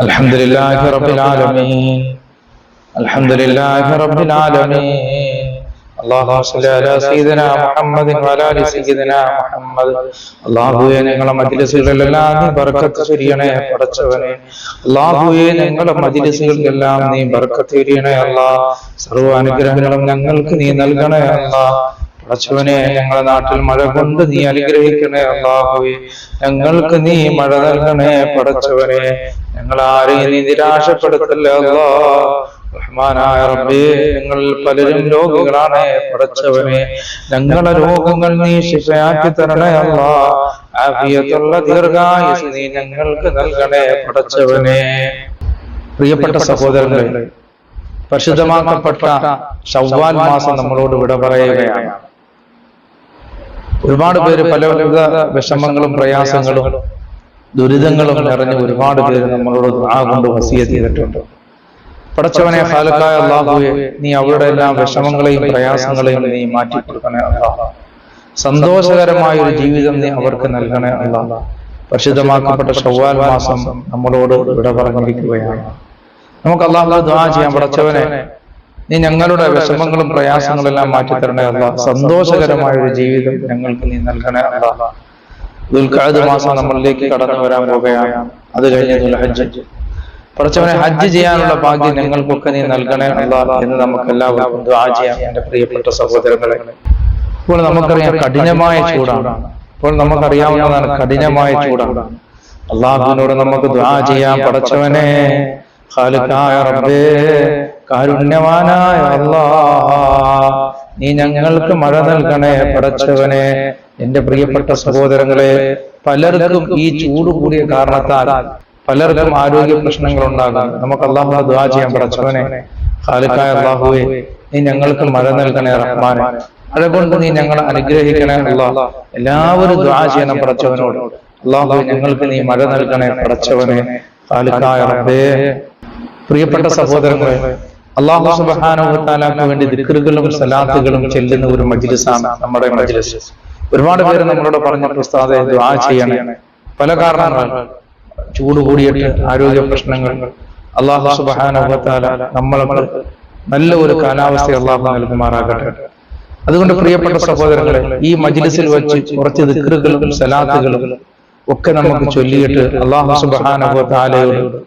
الحمد لله رب العالمين الحمد لله رب العالمين اللهم صل على سيدنا محمد وعلى ال سيدنا محمد അള്ളാഹുവെ ഞങ്ങളെ മജ്ലിസുകളിലെല്ലാം നീ ബർക്കത്ത് ചൊരിയണേ പടച്ചവനെ അള്ളാഹുവെ ഞങ്ങളെ മജ്ലിസുകളിലെല്ലാം നീ ബർക്കത്ത് ചൊരിയണേ അല്ലാ സർവ്വ അനുഗ്രഹങ്ങളും ഞങ്ങൾക്ക് നീ നൽകണേ അല്ലാ പടച്ചവനെ ഞങ്ങളെ നാട്ടിൽ മഴ കൊണ്ട് നീ അനുഗ്രഹിക്കണേ അള്ളാഹുവേ. ഞങ്ങൾക്ക് നീ മഴ നൽകണേ പടച്ചവനെ. ഞങ്ങൾ ആരെയും നീ നിരാശപ്പെടുത്തല്ലേ അല്ലാ റഹ്മാനായ റബ്ബേ ഞങ്ങൾ പലരും രോഗികളാണ് പടച്ചവനെ. ഞങ്ങളെ രോഗങ്ങൾ നീ ശിക്ഷയാക്കി തരണേ അല്ലാ ദീർഘായുസ് നീ ഞങ്ങൾക്ക് നൽകണേ പടച്ചവനെ. പ്രിയപ്പെട്ട സഹോദരങ്ങളെ പരിശുദ്ധമാക്കപ്പെട്ട ഷവ്വാൽ മാസം നമ്മളോട് വിട പറയുകയാണ്. ഒരുപാട് പേര് പലവിധ വിഷമങ്ങളും പ്രയാസങ്ങളും ദുരിതങ്ങളും നിറഞ്ഞ് ഒരുപാട് പേര് നമ്മളോട് ആ കൊണ്ട് വസിയ ചെയ്തിട്ടുണ്ട്. പടച്ചവനെ ഹാലക്കായ അള്ളാഹുവെ നീ അവരുടെ എല്ലാ വിഷമങ്ങളെയും പ്രയാസങ്ങളെയും നീ മാറ്റി കൊടുക്കണേ അള്ളാഹ സന്തോഷകരമായ ഒരു ജീവിതം നീ അവർക്ക് നൽകണേ അള്ളാഹ പരിശുദ്ധമാക്കപ്പെട്ട ഷവ്വാൽ മാസം നമ്മളോട് വിട പറഞ്ഞിരിക്കുകയാണ്. നമുക്ക് അള്ളാഹു ദ്വാ ചെയ്യാം പടച്ചവനെ നീ ഞങ്ങളുടെ വിഷമങ്ങളും പ്രയാസങ്ങളും എല്ലാം മാറ്റി തരണേ അല്ല സന്തോഷകരമായ ഒരു ജീവിതം ഞങ്ങൾക്ക് നീ നൽകണേ അല്ല ദുൽഖാദ് മാസം നമ്മളിലേക്ക് കടന്നു വരാൻ പോകുകയാണ് അത് കഴിഞ്ഞ ദുൽഹജ്ജ്. പറച്ചവനെ ഹജ്ജ് ചെയ്യാനുള്ള ഭാഗ്യം ഞങ്ങൾക്കൊക്കെ നീ നൽകണേ അല്ല എന്ന് നമുക്ക് എല്ലാവർക്കും ദ്വാ ചെയ്യാം. എന്റെ പ്രിയപ്പെട്ട സഹോദരങ്ങളെ. ഇപ്പോൾ നമുക്കറിയാം കഠിനമായ ചൂടാണ്. ഇപ്പോൾ നമുക്കറിയാവുന്നതാണ് കഠിനമായ ചൂടാണ്. അള്ളാഹുവിനോട് നമുക്ക് ദ്വാ ചെയ്യാം പടച്ചവനെ റബ്ബേ. കാരുണ്യവാനായ നീ ഞങ്ങൾക്ക് മഴ നൽകണേ പടച്ചവനെ. എന്റെ പ്രിയപ്പെട്ട സഹോദരങ്ങളെ പലർക്കും ഈ ചൂട് കൂടിയ കാരണത്താൽ പലർക്കും ആരോഗ്യ പ്രശ്നങ്ങൾ ഉണ്ടാകാം നമുക്ക് അള്ളാഹു ദ്വാ ചെയ്യാൻ പടച്ചവനെ. ഖാലിഖായ അള്ളാഹുവെ നീ ഞങ്ങൾക്ക് മഴ നൽകണേ റഹ്മാനെ. അതുകൊണ്ട് കൊണ്ട് നീ ഞങ്ങളെ അനുഗ്രഹിക്കണേ അള്ളാഹ് എല്ലാവരും ദ്വാ ചെയ്യണം പടച്ചവനോട്. അള്ളാഹു ഞങ്ങൾക്ക് നീ മഴ നൽകണേ പടച്ചവനെ. ഖാലിക്കായ റബ്ബേ. പ്രിയപ്പെട്ട സഹോദരങ്ങളെ അള്ളാഹു സുബാനുഭത്താലാക്ക് വേണ്ടി ദിക്കറുകളും സലാത്തുകളും ചെല്ലുന്ന ഒരു മജ്ലിസാണ് നമ്മുടെ മജ്ലിസ്. ഒരുപാട് പേര് നമ്മളോട് പറഞ്ഞിട്ട് ഉസ്താദെ ദുആ ചെയ്യണം. പല കാരണങ്ങൾ. ചൂട് കൂടിയിട്ട് ആരോഗ്യ പ്രശ്നങ്ങൾ. അള്ളാഹു സുബാനുഭത്താല നമ്മൾ നല്ല ഒരു കാലാവസ്ഥ അള്ളാഹു നൽകുമാറാകട്ടെ അതുകൊണ്ട് പ്രിയപ്പെട്ട സഹോദരങ്ങളെ ഈ മജ്ലിസിൽ വെച്ച് കുറച്ച് ദിക്കറുകളും സലാത്തുകളും ഒക്കെ നമുക്ക് ചൊല്ലിയിട്ട് അള്ളാഹു സുബാനുഭത്താലയോട്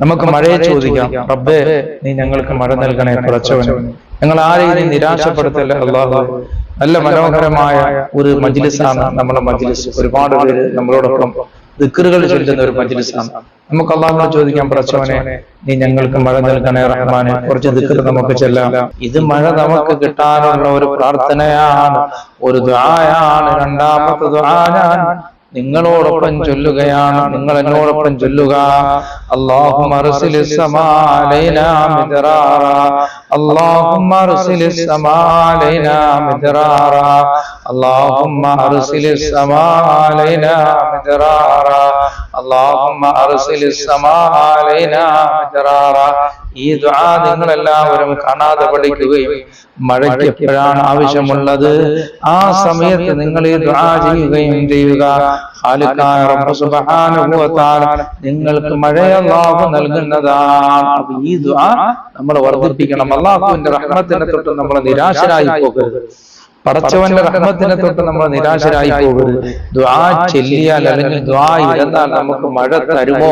നമുക്ക് മഴയെ ചോദിക്കാം. റബ്ബേ നീ ഞങ്ങൾക്ക് മഴ നൽകണേ കുറച്ചവൻ ഞങ്ങൾ ആരെയും നിരാശപ്പെടുത്തല്ല അള്ളാഹു? നല്ല മനോഹരമായ ഒരു മജ്ലിസാണ് നമ്മളെ മജ്ലിസ്. ഒരുപാട് പേര് നമ്മളോടൊപ്പം ദിക്കറുകൾ ചൊല്ലുന്ന ഒരു മജ്ലിസാണ്. നമുക്ക് അള്ളാഹുനോട് ചോദിക്കാം പടച്ചവനെ നീ ഞങ്ങൾക്ക് മഴ നൽകണേ റഹ്മാനെ. കുറച്ച് ദിക്കർ നമുക്ക് ചെല്ലാം. ഇത് മഴ നമുക്ക് കിട്ടാനുള്ള ഒരു പ്രാർത്ഥനയാണ്. ഒരു ദ്വായാണ് രണ്ടാമത്തെ ദ്വാനാൻ നിങ്ങളോടൊപ്പം ചൊല്ലുകയാണ്. നിങ്ങൾ എന്നോടൊപ്പം ചൊല്ലുക. അള്ളാഹു ارسل السماء علينا مدرارا اللهم ارسل السماء علينا مدرارا اللهم ارسل السماء علينا مدرارا ഈ ദുആ നിങ്ങൾ എല്ലാവരും കാണാതെ പഠിക്കുകയും മഴയ്ക്ക് എപ്പോഴാണ് ആവശ്യമുള്ളത് ആ സമയത്ത് നിങ്ങൾ ഈ ദുആ ചെയ്യുകയും ചെയ്യുക ഖാലിഖായ റബ്ബ് സുബ്ഹാനഹു വ തആല നിങ്ങൾക്ക് മഴ അല്ലാഹു നൽകുന്നതാണ് അപ്പൊ ഈ ദുആ നമ്മൾ വർദ്ധിപ്പിക്കണം അള്ളാഹുവിന്റെ റഹ്മത്തിനെ തൊട്ട് നമ്മൾ നിരാശരായി പോകരുത് പടച്ചവന്റെ റഹ്മത്തിനെ തൊട്ട് നമ്മൾ നിരാശരായി പോകരുത് ദ്വാ ചെല്ലിയാൽ അല്ലെങ്കിൽ ദ്വാ ഇരുന്നാൽ നമുക്ക് മഴ തരുമോ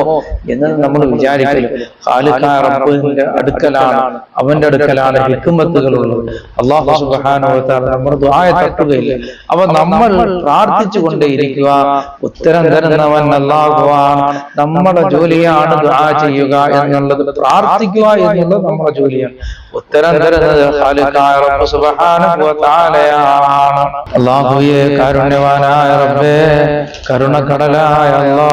എന്ന് നമ്മൾ വിചാരിക്കലും. കാലിക്കാ റബ്ബിന്റെ അടുക്കലാണ്. അവന്റെ അടുക്കലാണ് ഹിക്കുമത്തുകളുള്ളത് അള്ളാഹു സുബ്ഹാനഹു നമ്മൾ ദ്വായ തട്ടുകയില്ല? അവ നമ്മൾ പ്രാർത്ഥിച്ചു കൊണ്ടേയിരിക്കുക. ഉത്തരം തരുന്നവൻ അല്ലാഹുവാണ് നമ്മുടെ ജോലിയാണ് ദ്വാ ചെയ്യുക എന്നുള്ളത് പ്രാർത്ഥിക്കുക എന്നുള്ളത് നമ്മുടെ ജോലിയാണ്. ഉത്തരം തരുന്നത് കാലിക്കാ റബ്ബ് സുബ്ഹാനഹു വ അള്ളാഹുയെ കാരുണ്യവാനായ റബ്ബേ കരുണക്കടലായ അള്ളാ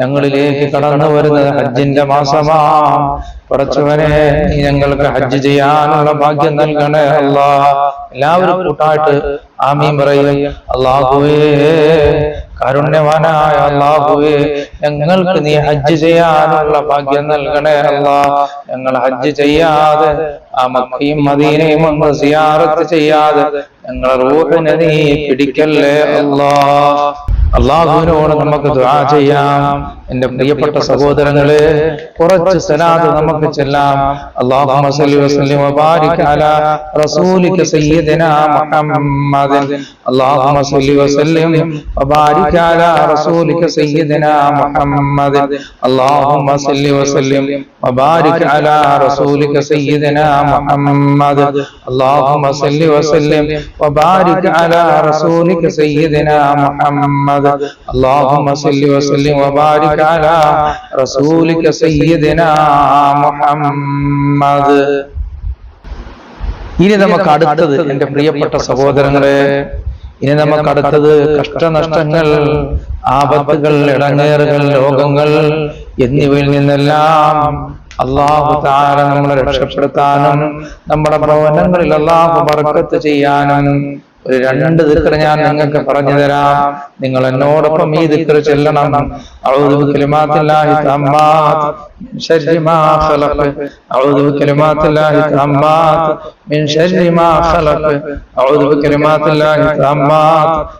ഞങ്ങളിലേക്ക് കടന്നു വരുന്നത് ഹജ്ജിന്റെ മാസമാ. പടച്ചവനെ ഞങ്ങൾക്ക് ഹജ്ജ് ചെയ്യാനുള്ള ഭാഗ്യം നൽകണേ അല്ലാ എല്ലാവരും കൂട്ടായിട്ട് ആമീൻ പറയും. അല്ലാഹുവേ കാരുണ്യവാനായ അള്ളാഹുവേ ഞങ്ങൾക്ക് നീ ഹജ്ജ് ചെയ്യാനുള്ള ഭാഗ്യം നൽകണേ അല്ലാ. ഞങ്ങൾ ഹജ്ജ് ചെയ്യാതെ ആ മക്കയും മദീനയും ഒന്ന് സിയാറത്ത് ചെയ്യാതെ ഞങ്ങളെ റൂഹിനെ നീ പിടിക്കല്ലേ അല്ലാ. അള്ളാഹുവിനോട് നമുക്ക് ദുആ ചെയ്യാം. എന്റെ പ്രിയപ്പെട്ട സഹോദരങ്ങളെ കുറച്ച് സലാത്ത് നമുക്ക് ചെല്ലാം. അല്ലാഹുമ്മ സല്ലി അലാ റസൂലിക മുഹമ്മദ് അല്ലാഹുമ്മ സല്ലി വബാരിക് അലാ റസൂലിക മുഹമ്മദ് അല്ലാഹുമ്മ സല്ലി വബാരിക് അലാ റസൂലിക മുഹമ്മദ് അല്ലാഹുമ്മ സല്ലി വബാരിക് അലാ റസൂലിക മുഹമ്മദ് محمد اللهم صل وسلم وبارك على رسولك سيدنا محمد ഇനി നമുക്ക് അടുത്തത് എന്റെ പ്രിയപ്പെട്ട സഹോദരങ്ങളെ ഇനി നമുക്ക് അടുത്തത് കഷ്ടനഷ്ടങ്ങൾ ആപത്തുകൾ ഇടങ്ങേറുകൾ രോഗങ്ങൾ എന്നിവയിൽ നിന്നെല്ലാം അള്ളാഹു താര നമ്മളെ രക്ഷപ്പെടുത്താനും നമ്മുടെ ഭവനങ്ങളിൽ അള്ളാഹു ബർക്കത്ത് ചെയ്യാനും ഒരു രണ്ട് ദിക്കർ ഞാൻ നിങ്ങൾക്ക് പറഞ്ഞു തരാം. നിങ്ങൾ എന്നോടൊപ്പം ഈ ദിക്കർ ചെല്ലണം. അഊദു ബികലിമാത്തില്ലാഹി തമ്മാത്ത് മിൻ ശർരി മാ ഖലഖ്. അഊദു ബികലിമാത്തില്ലാഹി തമ്മാത്ത് മിൻ ശർരി മാ ഖലഖ്. അഊദു ബികലിമാത്തില്ലാഹി തമ്മാത്ത്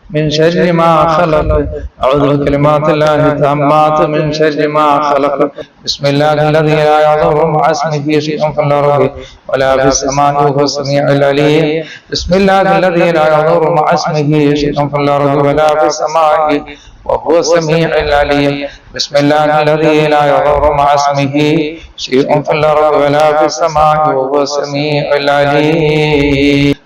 من شر ما خلق. أعوذ بكلمات الله التامات. من شر ما خلق. بسم الله الذي لا يضر مع اسمه شيء في الأرض ولا في السماء وهو السميع العليم. بسم الله الذي لا يضر مع اسمه شيء في الأرض ولا في السماء وهو السميع العليم. بسم الله الذي لا يضر مع اسمه شيء في الأرض ولا في السماء وهو السميع العليم.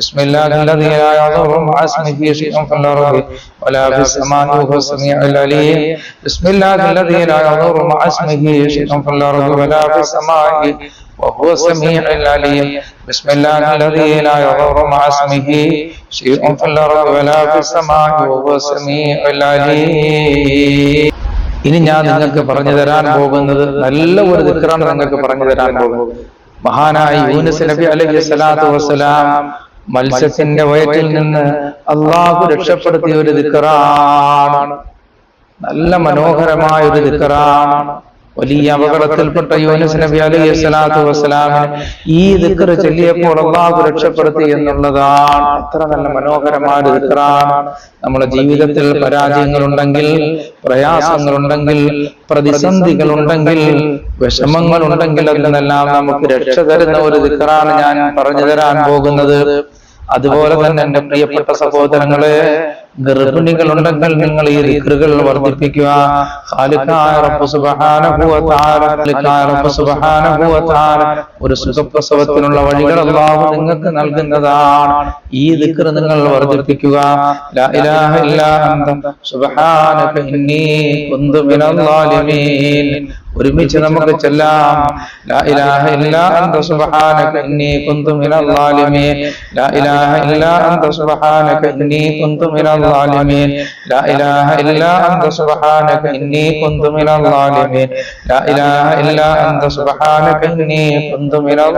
بسم الله الذي لا يضر مع اسمه شيء في الأرض ولا في السماء وهو السميع العليم بسم الله الذي لا يضر مع اسمه شيء في الأرض ولا في السماء وهو السميع العليم بسم الله الذي لا يضر مع اسمه شيء في الأرض ولا في السماء وهو السميع العليم ഇനി ഞാൻ നിങ്ങൾക്ക് പറഞ്ഞു തരാൻ പോകുന്നത് നല്ല ഒരു ദിക്റാണ് നിങ്ങൾക്ക് പറഞ്ഞു തരാൻ പോകുന്നത് മഹാനായ യൂനുസ് നബി അലൈഹി സ്വലാത്തു വസ്സലാം മത്സ്യത്തിന്റെ വയറ്റിൽ നിന്ന് അള്ളാഹു രക്ഷപ്പെടുത്തിയ ഒരു ദിക്കറാണ്. നല്ല മനോഹരമായ ഒരു ദിക്കറാണ്. വലിയ അപകടത്തിൽപ്പെട്ട യൂനുസ് നബി അലൈഹി സ്വലാത്തു വസ്സലാമിന് ഈ ദിക്കറ് ചൊല്ലിയപ്പോൾ അള്ളാഹു രക്ഷപ്പെടുത്തി എന്നുള്ളതാണ്. അത്ര നല്ല മനോഹരമായ ഒരു ദിക്കറാണ്. നമ്മുടെ ജീവിതത്തിൽ പരാജയങ്ങളുണ്ടെങ്കിൽ പ്രയാസങ്ങളുണ്ടെങ്കിൽ പ്രതിസന്ധികളുണ്ടെങ്കിൽ വിഷമങ്ങളുണ്ടെങ്കിൽ അതിൽ നിന്നെല്ലാം നമുക്ക് രക്ഷ തരുന്ന ഒരു ദിക്കറാണ് ഞാൻ പറഞ്ഞു തരാൻ പോകുന്നത്. അതുപോലെ തന്നെ എന്റെ പ്രിയപ്പെട്ട സഹോദരങ്ങളെ ഗർഭിണികൾ ഉണ്ടെങ്കിൽ നിങ്ങൾ ഈ ദിക്റുകൾ വർദ്ധിപ്പിക്കുക. ഒരു സുഖപ്രസവത്തിനുള്ള വഴികൾ അല്ലാഹു നിങ്ങൾക്ക് നൽകുന്നതാണ്. ഈ ദിക്ർ നിങ്ങൾ വർദ്ധിപ്പിക്കുക. ഒരുമിച്ച് നമുക്ക് ചെല്ലാം. ലാ ഇലാഹ അൻത സുബ്ഹാനക ഇന്നി കുന്തു മിനൽ ലാ ഇലാഹ അൻത സുബ്ഹാനക ഇന്നി കുന്തു മിനൽ ലാ ഇലാഹ അൻത സുബ്ഹാനക ഇന്നി കുന്തു മിനൽ ലാ ഇലാഹ അൻത സുബ്ഹാനക ഇന്നി കുന്തു മിനൽ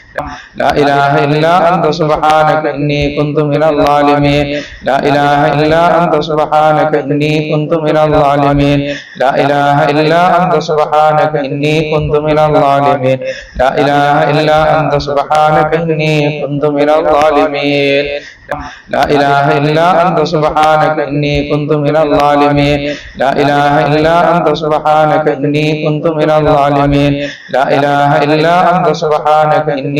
لا إله إلا أنت سبحانك إني كنت من الظالمين لا إله إلا أنت سبحانك إني كنت من الظالمين لا إله إلا أنت سبحانك إني كنت من الظالمين لا إله إلا أنت سبحانك إني كنت من الظالمين لا إله إلا أنت سبحانك إني كنت من الظالمين لا إله إلا أنت سبحانك إني كنت من الظالمين لا إله إلا أنت سبحانك إني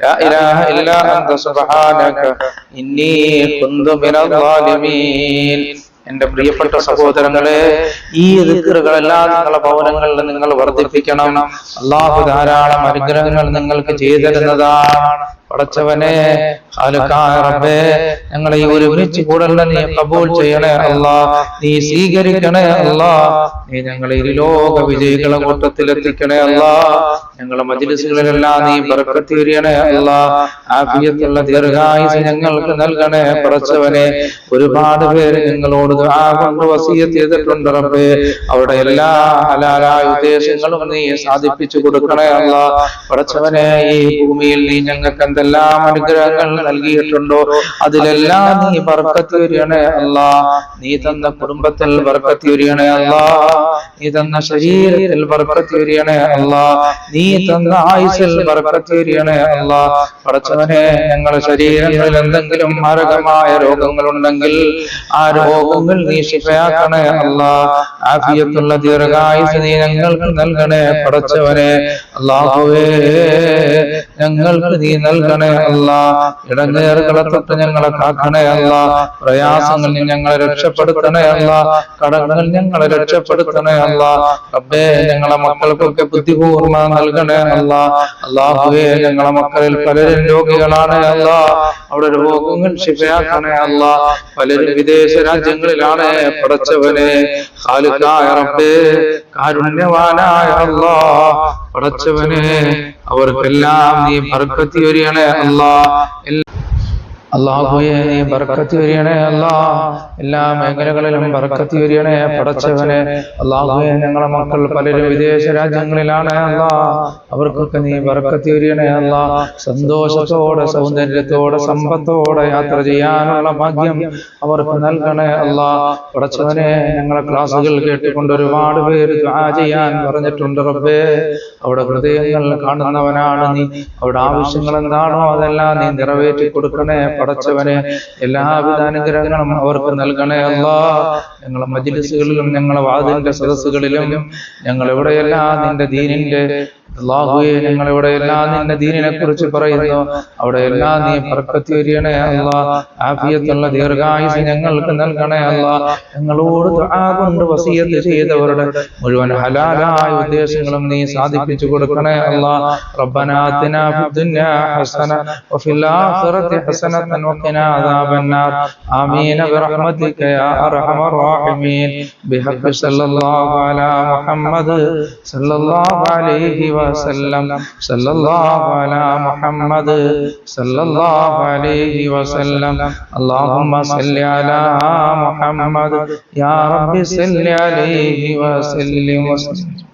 لا إله إلا أنت سبحانك إني كنت من الظالمين എന്റെ പ്രിയപ്പെട്ട സഹോദരങ്ങളെ ഈ ദിക്കറുകളെല്ലാം നിങ്ങളുടെ ഭവനങ്ങളിൽ നിങ്ങൾ വർദ്ധിപ്പിക്കണം അള്ളാഹു ധാരാളം അനുഗ്രഹങ്ങൾ നിങ്ങൾക്ക് ചെയ്തു തരുന്നതാണ് പടച്ചവനെ റബ്ബേ ഞങ്ങളെ ഈ ഒരുമിച്ച് കൂടല്ല നീ കബൂൾ ചെയ്യണേ അല്ലാ. നീ സ്വീകരിക്കണേ അല്ലാ. നീ ഞങ്ങളെ ലോക വിജയികളെ കൂട്ടത്തിൽ എത്തിക്കണേ അല്ലാ. ഞങ്ങളെ മജിലിസുകളിലെല്ലാം നീ ബർക്കത്ത് അല്ല. ആഫിയത്തുള്ള ദീർഘായുസ് ഞങ്ങൾക്ക് നൽകണേ പടച്ചവനെ. ഒരുപാട് പേര് ഞങ്ങളോട് ദുആ കൊണ്ട് വസീയത്ത് ചെയ്തിട്ടുണ്ട് റബ്ബേ. അവരുടെ എല്ലാ ഹലാലായ ഉദ്ദേശങ്ങളും നീ സാധിപ്പിച്ചു കൊടുക്കണേ അല്ലാ. പടച്ചവനെ ഈ ഭൂമിയിൽ നീ ഞങ്ങൾക്ക് എന്തെല്ലാം അനുഗ്രഹങ്ങൾ നൽകിയിട്ടുണ്ടോ? അതിലെല്ലാം നീ ബർക്കത്ത് വരികണേ അല്ല. നീ തന്ന കുടുംബത്തിൽ ബർക്കത്ത് വരികണേ അല്ല. നീ തന്ന ശരീരത്തിൽ ബർക്കത്ത് വരികണേ അല്ല. നീ തന്ന ആയുസിൽ ബർക്കത്ത് വരികണേ അല്ല. പടച്ചവനെ ഞങ്ങളുടെ ശരീരങ്ങളിൽ എന്തെങ്കിലും മാരകമായ രോഗങ്ങളുണ്ടെങ്കിൽ ആ രോഗങ്ങൾ നീ ശിഫയാക്കണേ അല്ല. ആഫിയത്തുള്ള ദീർഘായുസ് നീ ഞങ്ങൾക്ക് നൽകണേ പടച്ചവനെ. അല്ലാഹുവേ ഞങ്ങൾക്ക് നീ നൽകണേ അല്ല. ഇടങ്ങേറുകളെ തൊട്ട് ഞങ്ങളെ കാക്കണേ അല്ല. പ്രയാസങ്ങളിൽ ഞങ്ങളെ രക്ഷപ്പെടുത്തണേ അല്ല. കടങ്ങൾ ഞങ്ങളെ രക്ഷപ്പെടുത്തണേ അല്ല. റബ്ബേ ഞങ്ങളെ മക്കൾക്കൊക്കെ ബുദ്ധിപൂർണ നൽകണേ അല്ല. അല്ലാഹുവേ ഞങ്ങളെ മക്കളിൽ പലരും രോഗികളാണ് അല്ല. അവിടെ രോഗങ്ങൾ ശിഫയാക്കണേ അല്ല. പലരും വിദേശ രാജ്യങ്ങളിലാണ് പടച്ചവനെ. റബ്ബേ കാരുണ്യവാനായ അല്ലാ. പടച്ചവനെ അവർക്കെല്ലാം നീ ബർക്കത്തി അല്ല അല്ലാ അള്ളാഹുയെ നീ ബർക്കത്തി വരികണേ അല്ലാ എല്ലാ മേഖലകളിലും ബർക്കത്തി വരികണേ പടച്ചവനെ. അള്ളാഹുയെ ഞങ്ങളെ മക്കൾ പലരും വിദേശ രാജ്യങ്ങളിലാണ് അല്ലാ. അവർക്കൊക്കെ നീ ബർക്കത്തി വരികണേ അല്ലാ. സന്തോഷത്തോടെ സൗന്ദര്യത്തോടെ സമ്പത്തോടെ യാത്ര ചെയ്യാനുള്ള ഭാഗ്യം അവർക്ക് നൽകണേ അല്ലാ. പടച്ചവനെ ഞങ്ങളെ ക്ലാസ്സുകൾ കേട്ടുകൊണ്ട് ഒരുപാട് പേര് ചെയ്യാൻ പറഞ്ഞിട്ടുണ്ട് റബ്ബേ. അവിടെ ഹൃദയങ്ങൾ കാണുന്നവനാണ് നീ. അവിടെ ആവശ്യങ്ങൾ എന്താണോ അതെല്ലാം നീ നിറവേറ്റി കൊടുക്കണേ പടച്ചവനെ എല്ലാവിധ അനുഗ്രഹങ്ങളും അവർക്ക് നൽകണേ അല്ല. ഞങ്ങളെ മജിലിസുകളിലും ഞങ്ങളെ വാദിന്റെ സദസ്സുകളിലും ഞങ്ങൾ എവിടെയെല്ലാം നിന്റെ ദീനിന്റെ അള്ളാഹുയെ ഞങ്ങൾ ഇവിടെ എല്ലാം നിന്റെ ദീനിനെ കുറിച്ച് പറയുന്നു. അവിടെ എല്ലാം നീ പറക്കത്തി വരികണേ അല്ലാഹ് ആഫിയത്തുള്ള ദീർഘായുസ് ഞങ്ങൾക്ക് നൽകണേ അല്ല. ഞങ്ങളോട് കൊണ്ട് വസീയത്ത് ചെയ്തവരുടെ മുഴുവൻ ഹലാലായ ഉദ്ദേശങ്ങളും നീ സാധിപ്പിച്ചു കൊടുക്കണേ അല്ല. റബ്ബനാത്തിന ഫിദ്ദുന്യ ഹസന. വഫിൽ ആഖിറതി ഹസന وقنا عذاب النار آمين برحمتك يا أرحم الراحمين بحق صلى الله على محمد صلى الله عليه وسلم صلى الله على محمد صلى الله عليه وسلم اللهم صل على محمد يا رب صل عليه وسلم وسلم